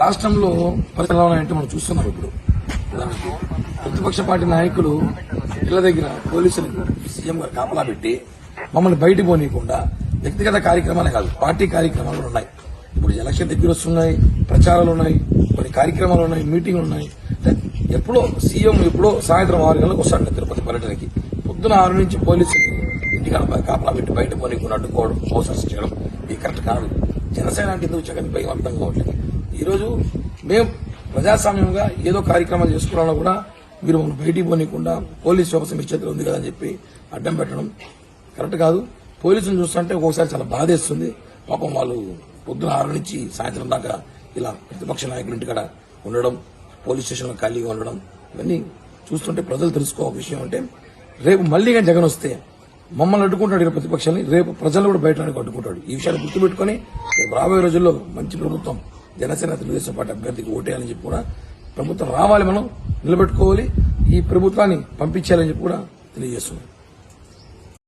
రాష్ట్రంలో పరిస్థితులు ఉన్నాయంటే మనం చూస్తున్నాం ఇప్పుడు. ఉదాహరణకి ప్రతిపక్ష పార్టీ నాయకులు ఇళ్ళ దగ్గర పోలీసులకు సీఎం గారు కాపలా పెట్టి మమ్మల్ని బయట పోనీయకుండా వ్యక్తిగత కార్యక్రమాలే కాదు పార్టీ కార్యక్రమాలు ఉన్నాయి. ఇప్పుడు ఎలక్షన్ దగ్గర వస్తున్నాయి ప్రచారాలు ఉన్నాయి కొన్ని కార్యక్రమాలు ఉన్నాయి మీటింగ్లు ఉన్నాయి. ఎప్పుడో సీఎం ఎప్పుడో సాయంత్రం ఆరు గంటలకు వస్తాడు తిరుపతి పర్యటనకి. పొద్దున ఆరు నుంచి పోలీసులు ఇంటికాడ కాపలా పెట్టి బయట పోనీకుండా అడ్డుకోవడం మోసాలు చేయడం ఇది కరెక్ట్ కాదు. జనసేన అంటే ఎందుకు జగన్ భయం అర్థం కావట్లేదు. ఈరోజు మేము ప్రజాస్వామ్యంగా ఏదో కార్యక్రమాలు చేసుకోవాలన్నా కూడా మీరు మమ్మల్ని బయటికి పోనీయకుండా పోలీస్ వ్యవస్థ మీ చేతిలో ఉంది కదా అని చెప్పి అడ్డం పెట్టడం కరెక్ట్ కాదు. పోలీసులు చూస్తుంటే ఒక్కోసారి చాలా బాధేస్తుంది. పాపం వాళ్ళు పొద్దున ఆరు నుంచి సాయంత్రం దాకా ఇలా ప్రతిపక్ష నాయకుల ఇంటికాడ ఉండడం పోలీస్ స్టేషన్లో ఖాళీగా ఉండడం ఇవన్నీ చూస్తుంటే ప్రజలు తెలుసుకో విషయం అంటే రేపు మళ్ళీ కానీ జగన్ వస్తే మమ్మల్ని అడ్డుకుంటాడు ఇక్కడ ప్రతిపక్షాన్ని. రేపు ప్రజలు కూడా బయట అడ్డుకుంటాడు ఈ విషయాన్ని గుర్తుపెట్టుకుని రాబోయే రోజుల్లో మంచి ప్రభుత్వం జనసేన తెలుగుదేశం పార్టీ అభ్యర్థికి ఓటేయాలని చెప్పి కూడా ప్రభుత్వం రావాలి మనం నిలబెట్టుకోవాలి ఈ ప్రభుత్వాన్ని పంపించాలని చెప్పి కూడా తెలియజేస్తున్నాం.